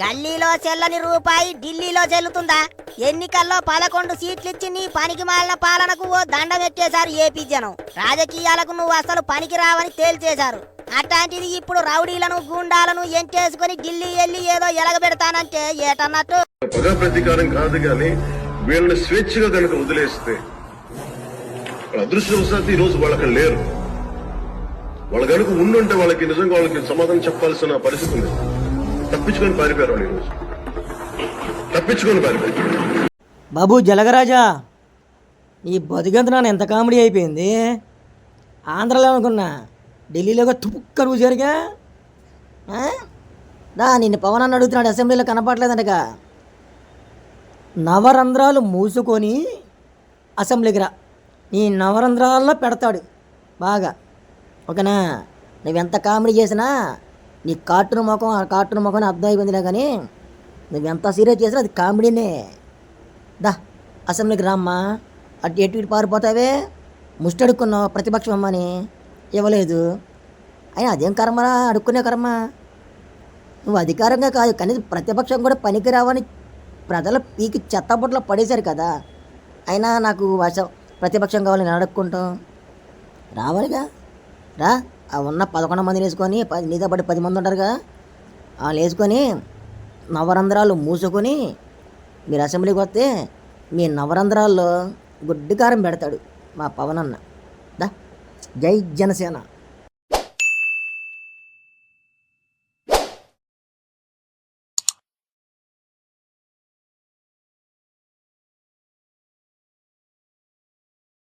గల్లీలో చెల్లని రూపాయి ఢిల్లీలో చెల్లుతుందా? ఎన్నికల్లో పదకొండు సీట్లు ఇచ్చి నీ పనికి మాలిన పాలనకు ఓ దండం ఎట్టేశారు ఏపీ జనం. రాజకీయాలకు నువ్వు అసలు పనికి రావని తేల్చేశారు. అట్లాంటిది ఇప్పుడు రౌడీలను గూండాలను ఎంటేసుకొని ఢిల్లీ వెళ్ళి ఏదో ఎలగబెడతానంటే ఏటన్నట్టు? పగ ప్రతీకారం కాదు కానీ వీళ్ళని స్వేచ్ఛగా కనుక వదిలేస్తే అదృష్టవశాత్తు ఈ రోజు వాళ్ళకి లేరు. వాళ్ళ కనుక ఉండుంటే వాళ్ళకి నిజంగా వాళ్ళకి సమాధానం చెప్పాల్సిన పరిస్థితి ఉంది. తప్పించుకొని పారిపోయారు వాళ్ళు ఈరోజు తప్పించుకొని పారిపోయారు. బాబు జలగరాజా నీ బతికంత నాన్న ఎంత కామెడీ అయిపోయింది? ఆంధ్రలో అనుకున్నా ఢిల్లీలో కూడా టుపుక్క చూసారుగా దా నిన్ను పవన్ అన్న అడుగుతున్నాడు అసెంబ్లీలో కనపడలేదంటక నవరంధ్రాలు మూసుకొని అసెంబ్లీకి రా. నీ నవరంధ్రాల్లో పెడతాడు బాగా. ఓకేనా? నువ్వెంత కామెడీ చేసినా నీ కార్టూన్ ముఖం ఆ కార్టూన్ ముఖం అర్థం అయిపోయిందిలే కానీ నువ్వెంత సీరియస్ చేసినా అది కామెడీనే. దా అసెంబ్లీకి రామ్మా. అటు ఎటు ఇటు పారిపోతావే? ముష్టడుక్కున్నావు ప్రతిపక్షం అమ్మని. ఇవ్వలేదు. అయినా అదేం కర్మరా? అడుక్కునే కర్మ. నువ్వు అధికారంగా కాదు కనీసం ప్రతిపక్షం కూడా పనికి రావని ప్రజల పీకి చెత్తబుట్టలో పడేశారు కదా. అయినా నాకు వర్షం ప్రతిపక్షం కావాలని నేను అడుక్కుంటాం. రావాలిగా. రా. ఉన్న పదకొండు మందిని వేసుకొని పది నీతో పాటు పది మంది ఉంటారుగా. వాళ్ళు వేసుకొని నవరంధ్రాలు మూసుకొని మీరు అసెంబ్లీకి వస్తే మీ నవరంధ్రాల్లో గుడ్డికారం పెడతాడు మా పవన్ అన్న దా జై జనసేన.